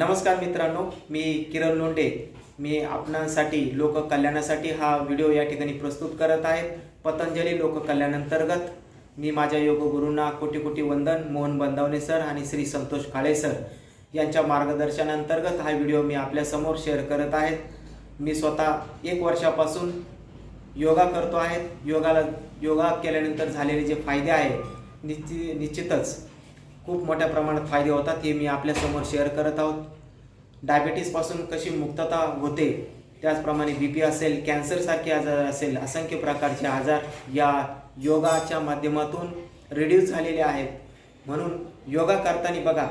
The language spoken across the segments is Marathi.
नमस्कार मित्रांनो मी किरण लोंडे मी आपणासाठी लोककल्याणासाठी हा व्हिडिओ या ठिकाणी प्रस्तुत करत आहे. पतंजली लोककल्याणांतर्गत मी माझ्या योगगुरूंना कोटी कोटी वंदन मोहन बंदावणे सर आणि श्री संतोष काळे सर यांच्या मार्गदर्शनांतर्गत हा व्हिडिओ मी आपल्यासमोर शेअर करत आहे. मी स्वतः एक वर्षापासून योगा करतो आहे. योगाला योगा केल्यानंतर झालेले जे फायदे आहेत निश्चि निश्चितच खूप मोठ्या प्रमाणात फायदे होतात हे मी आपल्यासमोर शेअर करत आहोत. डायबिटीसपासून कशी मुक्तता होते त्याचप्रमाणे बी पी असेल कॅन्सरसारखे आजार असेल असंख्य प्रकारचे आजार या योगाच्या माध्यमातून रिड्यूस झालेले आहेत. म्हणून योगा करताना बघा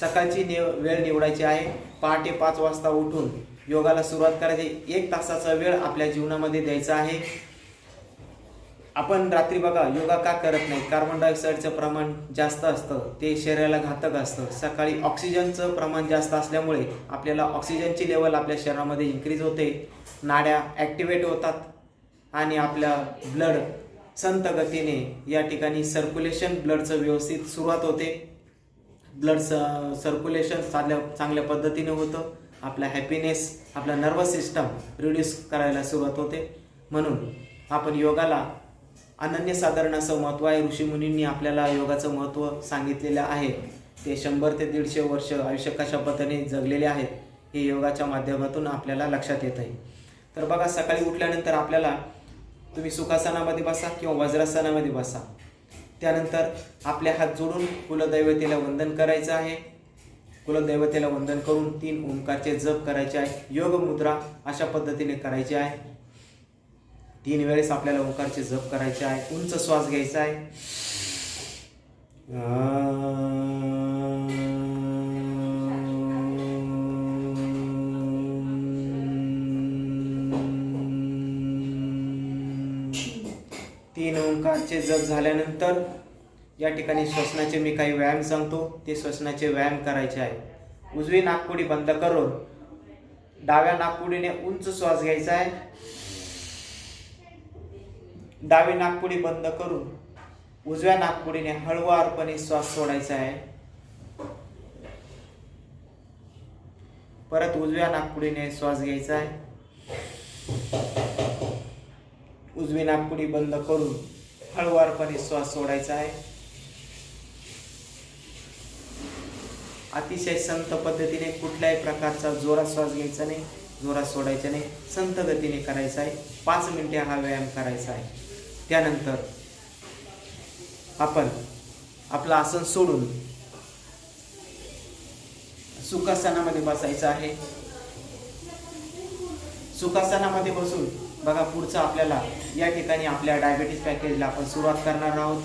सकाळची निव वेळ निवडायची आहे. पहाटे पाच वाजता उठून योगाला सुरुवात करायची. एक तासाचा वेळ आपल्या जीवनामध्ये द्यायचा आहे. आपण रात्री बघा योगा का करत नाही? कार्बन डायऑक्साईडचं प्रमाण जास्त असतं ते शरीराला घातक असतं. सकाळी ऑक्सिजनचं प्रमाण जास्त असल्यामुळे आपल्याला ऑक्सिजनची लेवल आपल्या शरीरामध्ये इन्क्रीज होते. नाड्या ॲक्टिवेट होतात आणि आपल्या ब्लड संत गतीने या ठिकाणी सर्क्युलेशन ब्लडचं व्यवस्थित सुरुवात होते. ब्लड स सर्क्युलेशन चांगल्या चांगल्या पद्धतीने होतं. आपला हॅपीनेस आपला नर्वस सिस्टम रिड्यूस करायला सुरुवात होते. म्हणून आपण योगाला अनन्यसाधारण असं महत्त्व आहे ऋषीमुनींनी आपल्याला योगाचं महत्त्व सांगितलेलं आहे. ते शंभर ते दीडशे वर्ष आयुष्य कशा पद्धतीने जगलेले आहेत हे योगाच्या माध्यमातून आपल्याला लक्षात येत आहे. तर बघा सकाळी उठल्यानंतर आपल्याला तुम्ही सुखासनामध्ये बसा किंवा वज्रासनामध्ये बसा. त्यानंतर आपले हात जोडून कुलदैवतेला वंदन करायचं आहे. कुलदैवतेला वंदन करून तीन ओंकारचे जप करायचे आहे. योग मुद्रा अशा पद्धतीने करायची आहे. तीन वेळेस आपल्याला ओंकारचे जप करायचे आहे. उंच श्वास घ्यायचा आहे. तीन ओंकारचे जप झाल्यानंतर या ठिकाणी श्वसनाचे मी काही व्यायाम सांगतो. ते श्वसनाचे व्यायाम करायचे आहे. उजवी नागपुडी बंद करून डाव्या नागपुडीने उंच श्वास घ्यायचा आहे. डावी नागपुडी बंद करून उजव्या नागपुडीने हळुवारपणे श्वास सोडायचा आहे. परत उजव्या नागपुडीने श्वास घ्यायचा आहे. उजवी नागपुडी बंद करून हळुवारपणे श्वास सोडायचा आहे. अतिशय संत पद्धतीने कुठल्याही प्रकारचा जोरात श्वास घ्यायचा नाही जोरात सोडायचा नाही संत गतीने करायचा आहे. पाच मिनिटे हा व्यायाम करायचा आहे. त्यानंतर आपण आपलं आसन सोडून सुखासनामध्ये बसायचं आहे. सुखासनामध्ये बसून बघा पुढचं आपल्याला या ठिकाणी आपल्या डायबेटीस पॅकेजला आपण सुरुवात करणार आहोत.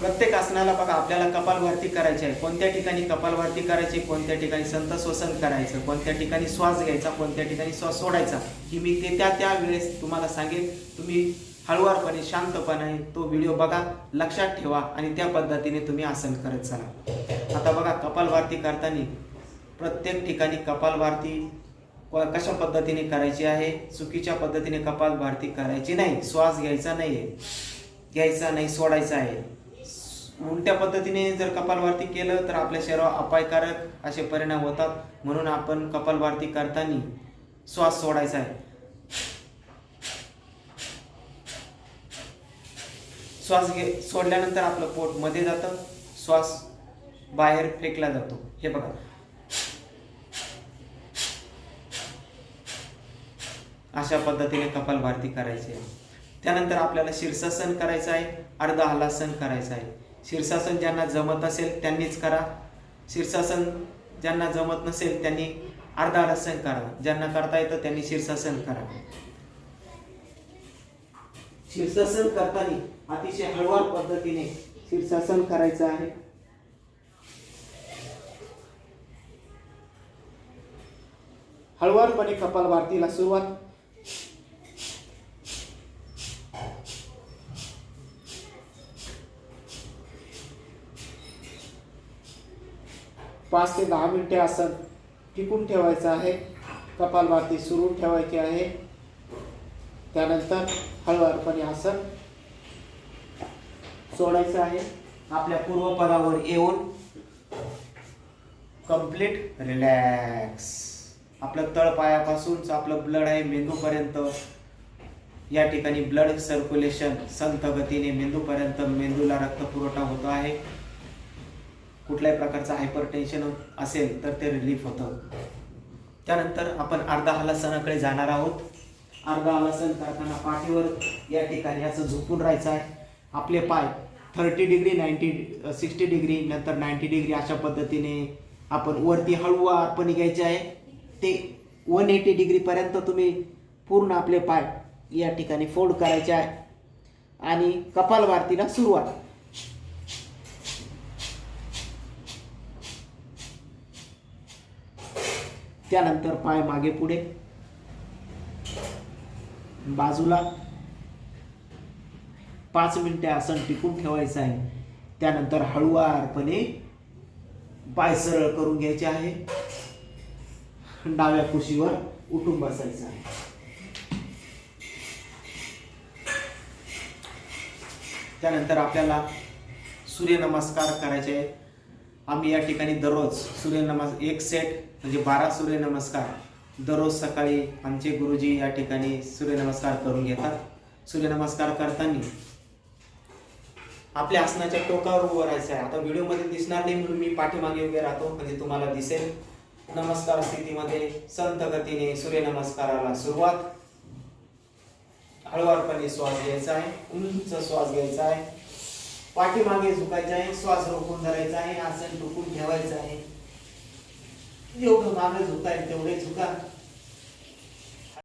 प्रत्येक आसनाला बघा आपल्याला कपालभारती करायची आहे. कोणत्या ठिकाणी कपालभारती करायची कोणत्या ठिकाणी संत श्वसन करायचं कोणत्या ठिकाणी श्वास घ्यायचा कोणत्या ठिकाणी श्वास सोडायचा ही मी ते त्या त्या वेळेस तुम्हाला सांगेन. तुम्ही हळुवारपणे शांतपणे तो व्हिडिओ बघा लक्षात ठेवा आणि त्या पद्धतीने तुम्ही आसन करत चला. आता बघा कपालभारती करताना प्रत्येक ठिकाणी कपालभारती कशा पद्धतीने करायची आहे? चुकीच्या पद्धतीने कपालभारती करायची नाही. श्वास घ्यायचा नाही आहे घ्यायचा नाही सोडायचा आहे. उलट्या पद्धतीने जर कपालभारती केलं तर आपल्या शरीरावर अपायकारक असे परिणाम होतात. म्हणून आपण कपालभारती करताना श्वास सोडायचा आहे. श्वास घे सोडल्यानंतर आपलं पोटमध्ये जातं श्वास बाहेर फेकला जातो. हे बघा. अशा पद्धतीने कपालभारती करायची आहे. त्यानंतर आपल्याला शीर्षासन करायचं आहे अर्ध हलासन करायचं आहे. शीर्षासन ज्यांना जमत असेल त्यांनीच करा. शीर्षासन ज्यांना जमत नसेल त्यांनी अर्ध हलासन करा. ज्यांना करता येतं त्यांनी शीर्षासन करा. शीर्षासन करताना अतिशय हळवार पद्धतीने शीर्षासन करायचं आहे. हळुवारपणे कपालभारतीला सुरुवात. पाच ते दहा मिनिटे आसन टिकून ठेवायचं आहे. कपालभाती सुरू ठेवायची आहे. त्यानंतर हळवारपणे आसन सोडायचं आहे. आपल्या पूर्वपदावर येऊन कंप्लीट रिलॅक्स आपलं तळपायापासूनच आपलं ब्लड आहे मेंदूपर्यंत. या ठिकाणी ब्लड सर्क्युलेशन संथ गतीने मेंदूपर्यंत मेंदूला रक्त पुरवठा होतो आहे. कुठल्याही प्रकारचं हायपर टेन्शन असेल तर ते रिलीफ होतं. त्यानंतर आपण अर्धा हलासनाकडे जाणार आहोत. अर्धा हलासन करताना पाठीवर या ठिकाणी असं झोपून राहायचं आहे. आपले पाय thirty degree ninety sixty degree नंतर नाईन्टी डिग्री अशा पद्धतीने आपण वरती हळूवारपणे घ्यायचे आहे. ते वन एटी डिग्रीपर्यंत तुम्ही पूर्ण आपले पाय या ठिकाणी फोल्ड करायचे आहे. आणि कपालभारतीला सुरुवात. त्यानंतर पाय मागे पुढे. बाजूला. पाच मिनिटे आसन टिकून ठेवायचं आहे. त्यानंतर हळुवारपणे पाय सरळ करून घ्यायचे आहे. डाव्या कुशीवर उठून बसायचं आहे. त्यानंतर आपल्याला सूर्यनमस्कार करायचे आहेत आम्ही या ठिकाणी दररोज सूर्यनमस् एक सेट म्हणजे बारा सूर्यनमस्कार दररोज सकाळी आमचे गुरुजी या ठिकाणी सूर्यनमस्कार करून घेतात. सूर्यनमस्कार करताना आपल्या आसनाच्या टोकावर उभं राहायचं आहे. आता व्हिडिओमध्ये दिसणार नाही म्हणून मी पाठीमागे उभे राहतो. म्हणजे तुम्हाला दिसेल. नमस्कार स्थितीमध्ये संत गतीने सूर्यनमस्काराला सुरुवात. हळूवारपणे श्वास घ्यायचा आहे. उंच श्वास घ्यायचा आहे. पाठीमागे झुकायचं आहे. श्वास रोखून धरायचा आहे. आसन टोकून ठेवायचं आहे. जेवढं मागे झुकाय तेवढे झुका.